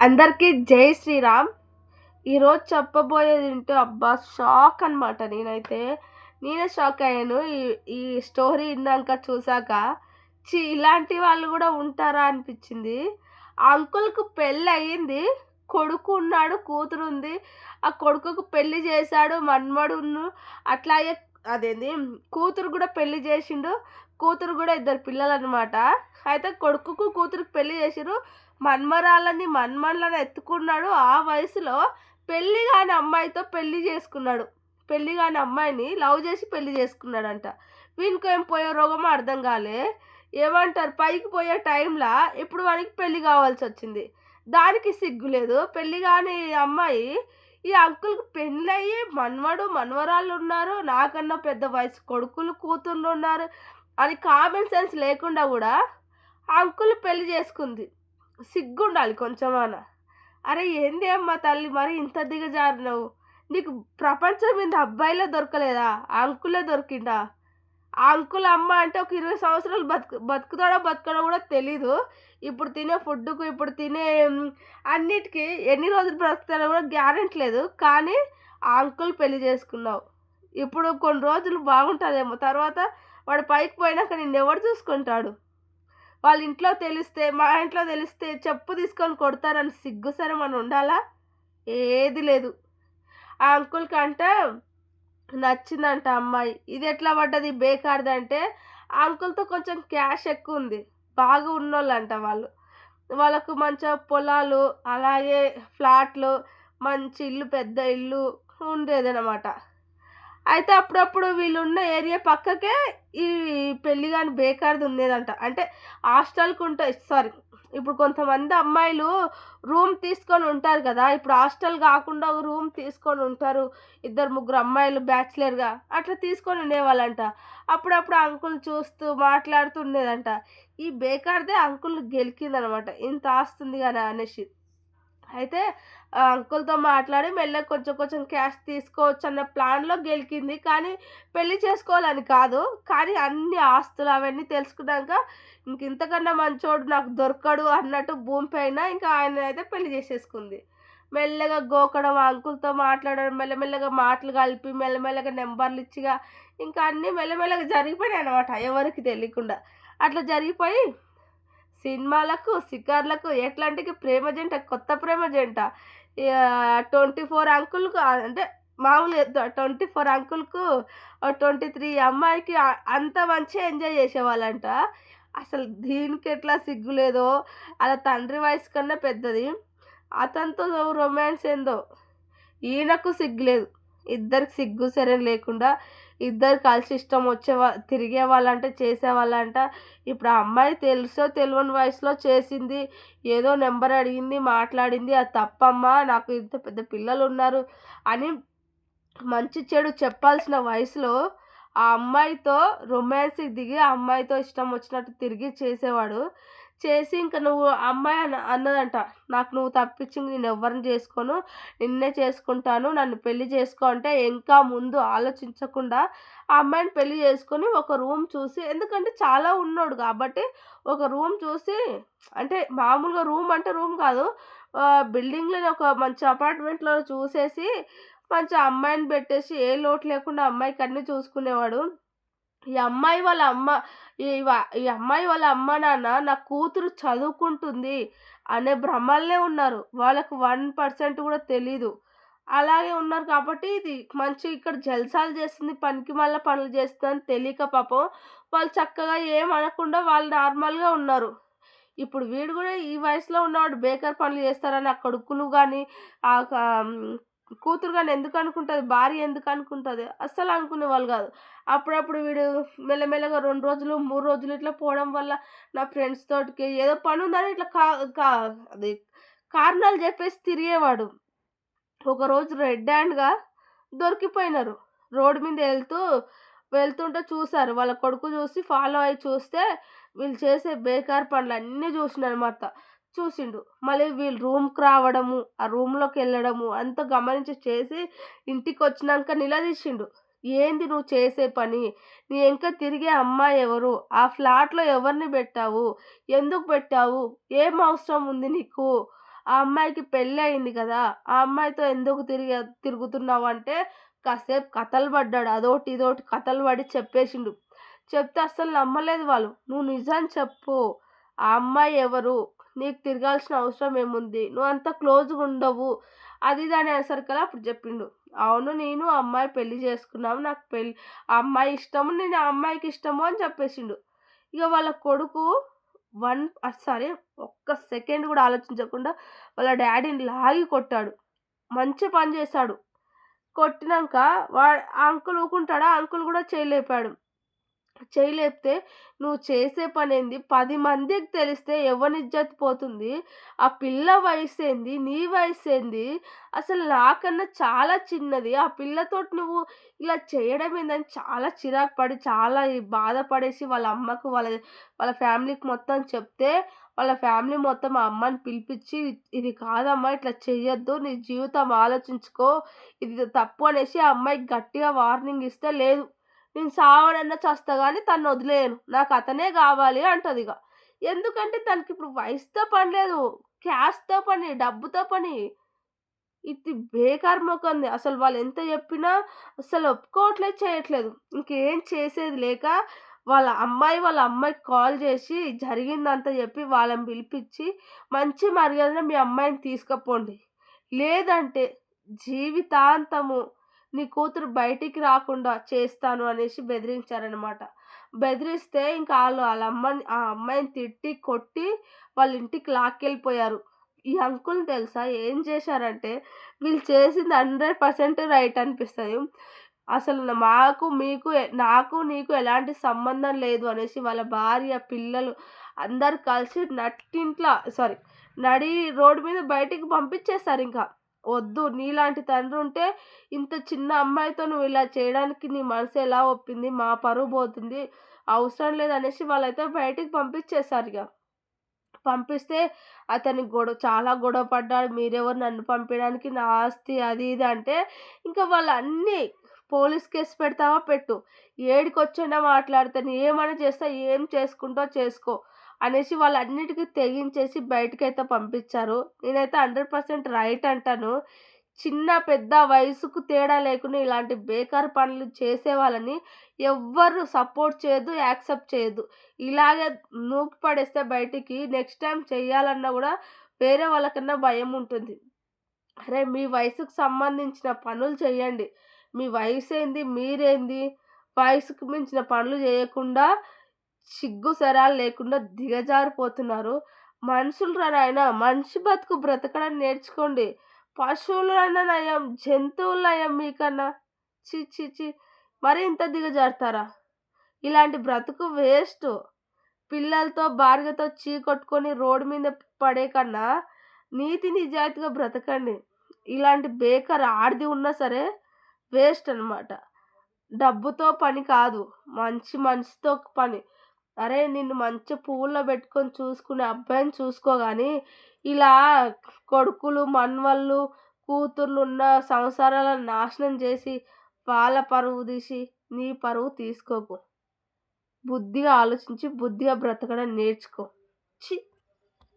అందరికీ జై శ్రీరామ్. ఈరోజు చెప్పబోయేది ఏంటో అబ్బా షాక్ అనమాట నేనైతే. నేనే షాక్ అయ్యాను. ఈ ఈ స్టోరీ విన్నాక చూసాక చి ఇలాంటి వాళ్ళు కూడా ఉంటారా అనిపించింది. ఆ అంకుల్కు పెళ్ళి అయ్యింది. కొడుకు ఉన్నాడు కూతురు ఉంది. ఆ కొడుకుకు పెళ్ళి చేశాడు మన్మడు అట్లాగే అదేంది కూతురు కూడా పెళ్ళి చేసిండు. కూతురు కూడా ఇద్దరు పిల్లలు అనమాట అయితే కొడుకుకు కూతురుకు పెళ్ళి చేసిరు మన్మరాలని మన్మన్లను ఎత్తుకున్నాడు. ఆ వయసులో పెళ్ళి కాని అమ్మాయితో పెళ్ళి చేసుకున్నాడు. పెళ్ళి కాని అమ్మాయిని లవ్ చేసి పెళ్ళి చేసుకున్నాడంట. వీనికి ఏం పోయే రోగమో అర్థం కాలే. ఏమంటారు? పైకి పోయే టైంలో ఇప్పుడు వానికి పెళ్ళి కావాల్సి వచ్చింది. దానికి సిగ్గు లేదు. పెళ్ళి కాని అమ్మాయి ఈ అంకుల్కి పెళ్ళయ్యి మన్మడు మన్వరాళ్ళు ఉన్నారు. నాకన్నా పెద్ద వయసు కొడుకులు కూతుర్లు ఉన్నారు అని కామన్ సెన్స్ లేకుండా కూడా అంకుల్ పెళ్ళి చేసుకుంది. సిగ్గుండాలి కొంచెమన్నా. అరే ఏంది అమ్మా తల్లి మరి ఇంత దిగజారినావు? నీకు ప్రపంచం మీద అబ్బాయిలే దొరకలేదా? ఆ అంకులే దొరికిండా? ఆ అంకుల్ అమ్మ అంటే ఒక ఇరవై సంవత్సరాలు బతుకు బతుకుతాడో బతుకడో కూడా తెలీదు. ఇప్పుడు తినే ఫుడ్కు ఇప్పుడు తినే అన్నిటికీ ఎన్ని రోజులు బ్రతుకుతాడో కూడా గ్యారెంటీ లేదు. కానీ ఆ అంకుల్ పెళ్ళి చేసుకున్నావు. ఇప్పుడు కొన్ని రోజులు బాగుంటుందేమో. తర్వాత వాడు పైకి పోయినాక నిన్ను ఎవడు చూసుకుంటాడు? వాళ్ళ ఇంట్లో తెలిస్తే మా ఇంట్లో తెలిస్తే చెప్పు తీసుకొని కొడతారని సిగ్గు సరే మనం ఉండాలా? ఏది లేదు. ఆ అంకుల్ కంటే నచ్చిందంట అమ్మాయి. ఇది ఎట్లా పడ్డది బేకార్ది అంటే ఆ అంకుల్తో కొంచెం క్యాష్ ఎక్కువ ఉంది. బాగా ఉన్నోళ్ళంట వాళ్ళు. వాళ్ళకు మంచిగా పొలాలు అలాగే ఫ్లాట్లు మంచి ఇల్లు పెద్ద ఇల్లు ఉండేదనమాట అయితే అప్పుడప్పుడు వీళ్ళు ఉన్న ఏరియా పక్కకే ఈ పెళ్ళి కానీ బేకార్ది ఉండేదంట. అంటే హాస్టల్కి ఉంటాయి సారీ ఇప్పుడు కొంతమంది అమ్మాయిలు రూమ్ తీసుకొని ఉంటారు కదా ఇప్పుడు హాస్టల్ కాకుండా రూమ్ తీసుకొని ఉంటారు. ఇద్దరు ముగ్గురు అమ్మాయిలు బ్యాచిలర్గా అట్లా తీసుకొని ఉండేవాళ్ళంట. అప్పుడప్పుడు అంకుల్ చూస్తూ మాట్లాడుతూ ఉండేదంట. ఈ బేకార్దే అంకుల్ గెలికిందనమాట. ఇంత ఆస్తుంది కానీ అనేసి. అయితే అంకుల్తో మాట్లాడి మెల్లగా కొంచెం కొంచెం క్యాష్ తీసుకోవచ్చు అన్న ప్లాన్లో గెలికింది. కానీ పెళ్ళి చేసుకోవాలని కాదు. కానీ అన్ని ఆస్తులు అవన్నీ తెలుసుకున్నాక ఇంక ఇంతకన్నా మంచోడు నాకు దొరకడు అన్నట్టు భూమి పైన ఇంకా ఆయన అయితే పెళ్ళి చేసేసుకుంది. మెల్లగా గోకడం అంకుల్తో మాట్లాడడం మెల్లమెల్లగా మాటలు కలిపి మెల్లమెల్లగా నెంబర్లు ఇచ్చిగా ఇంకా అన్నీ మెల్లమెల్లగా జరిగిపోయినాయి అనమాట ఎవరికి తెలియకుండా. అట్లా జరిగిపోయి సినిమాలకు షికార్లకు ఎట్లాంటికి ప్రేమ జంట కొత్త ప్రేమ జంట. ట్వంటీ ఫోర్ అంకుల్కు అంటే మామూలుగా ట్వంటీ ఫోర్ అంకుల్కు ట్వంటీ త్రీ అమ్మాయికి అంత మంచిగా ఎంజాయ్ చేసేవాళ్ళంట. అసలు దీనికి ఎట్లా సిగ్గు లేదో అలా తండ్రి వయసు కన్నా పెద్దది. అతనితో రొమాన్స్ ఏందో ఈయనకు సిగ్గు లేదు. ఇద్దరికి సిగ్గు సరే లేకుండా ఇద్దరు కలిసి ఇష్టం వచ్చే తిరిగే వాళ్ళంట చేసేవాళ్ళంట ఇప్పుడు ఆ అమ్మాయి తెలుసో తెలియని వయసులో చేసింది. ఏదో నెంబర్ అడిగింది మాట్లాడింది. అది తప్పమ్మా నాకు ఇంత పెద్ద పిల్లలు ఉన్నారు అని మంచి చెడు చెప్పాల్సిన వయసులో ఆ అమ్మాయితో రొమాన్స్కి దిగి ఆ అమ్మాయితో ఇష్టం వచ్చినట్టు తిరిగి చేసేవాడు. చేసి ఇంకా నువ్వు అమ్మాయి అన్న అన్నదంట. నాకు నువ్వు తప్పించి నేను ఎవరిని చేసుకోను. నిన్నే చేసుకుంటాను. నన్ను పెళ్ళి చేసుకో అంటే ఇంకా ముందు ఆలోచించకుండా ఆ అమ్మాయిని పెళ్ళి చేసుకొని ఒక రూమ్ చూసి ఎందుకంటే చాలా ఉన్నాడు కాబట్టి ఒక రూమ్ చూసి అంటే మామూలుగా రూమ్ అంటే రూమ్ కాదు. బిల్డింగ్లోనే ఒక మంచి అపార్ట్మెంట్లో చూసేసి మంచి అమ్మాయిని పెట్టేసి ఏ లోటు లేకుండా అమ్మాయికి అన్నీ చూసుకునేవాడు. ఈ అమ్మాయి వాళ్ళ అమ్మ ఈ ఈ అమ్మాయి వాళ్ళ అమ్మ నాన్న నా కూతురు చదువుకుంటుంది అనే భ్రమల్లే ఉన్నారు. వాళ్ళకు వన్ పర్సెంట్ కూడా తెలీదు. అలాగే ఉన్నారు కాబట్టి ఇది మంచి ఇక్కడ జల్సాలు చేస్తుంది పనికి మళ్ళీ పనులు చేస్తుందని తెలియక పాపం వాళ్ళు చక్కగా ఏం అనకుండా వాళ్ళు నార్మల్గా ఉన్నారు. ఇప్పుడు వీడు కూడా ఈ వయసులో ఉన్నవాడు బేకర్ పనులు చేస్తారని ఆ కొడుకులు కానీ ఆ కూతురు కానీ ఎందుకు అనుకుంటుంది భార్య ఎందుకు అనుకుంటుంది అస్సలు అనుకునే వాళ్ళు కాదు. అప్పుడప్పుడు వీడు మెల్లమెల్లగా రెండు రోజులు మూడు రోజులు ఇట్లా పోవడం వల్ల నా ఫ్రెండ్స్ తోటికి ఏదో పని ఉందని ఇట్లా కా కా అది కారణాలు చెప్పేసి తిరిగేవాడు. ఒకరోజు రెడ్ హ్యాండ్గా దొరికిపోయినారు. రోడ్డు మీద వెళ్తూ వెళ్తుంటే చూసారు వాళ్ళ కొడుకు చూసి ఫాలో అయ్యి చూస్తే వీళ్ళు చేసే బేకార్ పనులు అన్నీ చూసినమాట చూసిండు. మళ్ళీ వీళ్ళు రూమ్కి రావడము ఆ రూమ్లోకి వెళ్ళడము అంత గమనించి చేసి ఇంటికి వచ్చినాక నిలదీసిండు. ఏంది నువ్వు చేసే పని? నీ ఇంకా తిరిగే అమ్మాయి ఎవరు? ఆ ఫ్లాట్లో ఎవరిని పెట్టావు? ఎందుకు పెట్టావు? ఏం అవసరం ఉంది నీకు? ఆ అమ్మాయికి పెళ్ళి అయింది కదా ఆ అమ్మాయితో ఎందుకు తిరిగి తిరుగుతున్నావు? అంటే కాసేపు కథలు పడ్డాడు. అదోటి ఇదోటి కథలు పడి చెప్పేసిండు. చెప్తే అస్సలు నమ్మలేదు వాళ్ళు. నువ్వు నిజం చెప్పు. ఆ అమ్మాయి ఎవరు? నీకు తిరగాల్సిన అవసరం ఏముంది? నువ్వు అంత క్లోజ్గా ఉండవు. అది దాని అనేసరికల్లా అప్పుడు చెప్పిండు. అవును నేను అమ్మాయి పెళ్ళి చేసుకున్నాము నాకు పెళ్ళి ఆ అమ్మాయి ఇష్టము నేను ఆ అమ్మాయికి ఇష్టము అని చెప్పేసిండు. ఇక వాళ్ళ కొడుకు వన్ సారీ ఒక్క సెకండ్ కూడా ఆలోచించకుండా వాళ్ళ డాడీని లాగి కొట్టాడు. మంచి పని చేశాడు. కొట్టినాక వా అంకుల్ ఊకుంటాడా? అంకుల్ కూడా చేయలేపాడు చేయలేపితే నువ్వు చేసే పని ఏంది? పది మందికి తెలిస్తే ఎవరి పోతుంది? ఆ పిల్ల వయసు ఏంది? నీ వయసు ఏంది? అసలు నాకన్నా చాలా చిన్నది. ఆ పిల్లతోటి నువ్వు ఇలా చేయడం ఏందని చాలా చిరాకు పడి చాలా బాధపడేసి వాళ్ళ అమ్మకు వాళ్ళ వాళ్ళ ఫ్యామిలీకి మొత్తం చెప్తే వాళ్ళ ఫ్యామిలీ మొత్తం ఆ అమ్మని పిలిపించి ఇది కాదమ్మా ఇట్లా చేయొద్దు నీ జీవితం ఆలోచించుకో ఇది తప్పు అనేసి ఆ అమ్మాయికి గట్టిగా వార్నింగ్ ఇస్తే లేదు. నేను సావనన్నా చస్తా కానీ తను వదిలేను నాకు అతనే కావాలి అంటుంది ఇక ఎందుకంటే తనకి ఇప్పుడు వయసుతో పని లేదు క్యాష్తో పని డబ్బుతో పని. ఇది బేకార్ మొక్కంది అసలు వాళ్ళు ఎంత చెప్పినా అసలు ఒప్పుకోవట్లేదు చేయట్లేదు. ఇంకేం చేసేది లేక వాళ్ళ అమ్మాయి వాళ్ళ అమ్మాయికి కాల్ చేసి జరిగిందంతా చెప్పి వాళ్ళని పిలిపించి మంచి మర్యాదన మీ అమ్మాయిని తీసుకుపోండి. లేదంటే జీవితాంతము నీ కూతురు బయటికి రాకుండా చేస్తాను అనేసి బెదిరించారనమాట బెదిరిస్తే ఇంకా వాళ్ళు వాళ్ళ అమ్మని ఆ అమ్మాయిని తిట్టి కొట్టి వాళ్ళ ఇంటికి లాక్కెళ్ళిపోయారు. ఈ అంకుల్ తెలుసా ఏం చేశారంటే వీళ్ళు చేసింది హండ్రెడ్ పర్సెంట్ రైట్ అనిపిస్తుంది. అసలు మాకు మీకు నాకు నీకు ఎలాంటి సంబంధం లేదు అనేసి వాళ్ళ భార్య పిల్లలు అందరు కలిసి నట్టింట్లో సారీ నడి రోడ్డు మీద బయటికి పంపించేస్తారు ఇంకా. వద్దు. నీలాంటి తండ్రి ఉంటే ఇంత చిన్న అమ్మాయితో నువ్వు ఇలా చేయడానికి నీ మనసు ఎలా ఒప్పింది? మా పరువు పోతుంది. అవసరం లేదనేసి వాళ్ళైతే బయటికి పంపించేశారు ఇక పంపిస్తే అతని గొడవ చాలా గొడవ పడ్డాడు. మీరెవరు నన్ను పంపించడానికి నా ఆస్తి అది ఇది అంటే ఇంకా వాళ్ళు అన్నీ పోలీస్ కేసు పెడతావా పెట్టు. ఏడికొచ్చైనా మాట్లాడతాను. ఏమైనా చేస్తా ఏం చేసుకుంటో చేసుకో. అనేసి వాళ్ళన్నిటికీ తెగించేసి బయటకైతే పంపించారు. నేనైతే హండ్రెడ్ పర్సెంట్ రైట్ అంటాను. చిన్న పెద్ద వయసుకు తేడా లేకుండా ఇలాంటి బేకార్ పనులు చేసే వాళ్ళని ఎవ్వరు సపోర్ట్ చేయదు యాక్సెప్ట్ చేయదు ఇలాగే నూకి పడేస్తే బయటికి నెక్స్ట్ టైం చేయాలన్నా కూడా వేరే వాళ్ళకన్నా భయం ఉంటుంది. అరే మీ వయసుకు సంబంధించిన పనులు చేయండి మీ వయసు ఏంది మీరేంది? వయసుకు మించిన పనులు చేయకుండా సిగ్గు సరాలు లేకుండా దిగజారిపోతున్నారు. మనుషులు నాయన మనిషి బతుకు బ్రతకడం నేర్చుకోండి. పశువులైనా నయం జంతువులు నయం మీకన్నా. చి చి చి మరి ఇంత దిగజారుతారా? ఇలాంటి బ్రతుకు వేస్ట్. పిల్లలతో భార్యతో చీకొట్టుకొని రోడ్డు మీద పడే కన్నా నీతి నిజాయితీగా బ్రతకండి. ఇలాంటి బేకర్ ఆడిది ఉన్నా సరే వేస్ట్ అనమాట డబ్బుతో పని కాదు. మంచి మనిషితో పని. అరే నిన్ను మంచి పువ్వుల్లో పెట్టుకొని చూసుకునే అబ్బాయిని చూసుకో కానీ ఇలా కొడుకులు మన్వళ్ళు కూతుర్లు ఉన్న సంసారాలను నాశనం చేసి వాళ్ళ పరువు తీసి నీ పరువు తీసుకోకు. బుద్ధిగా ఆలోచించి బుద్ధిగా బ్రతకడం నేర్చుకో. చి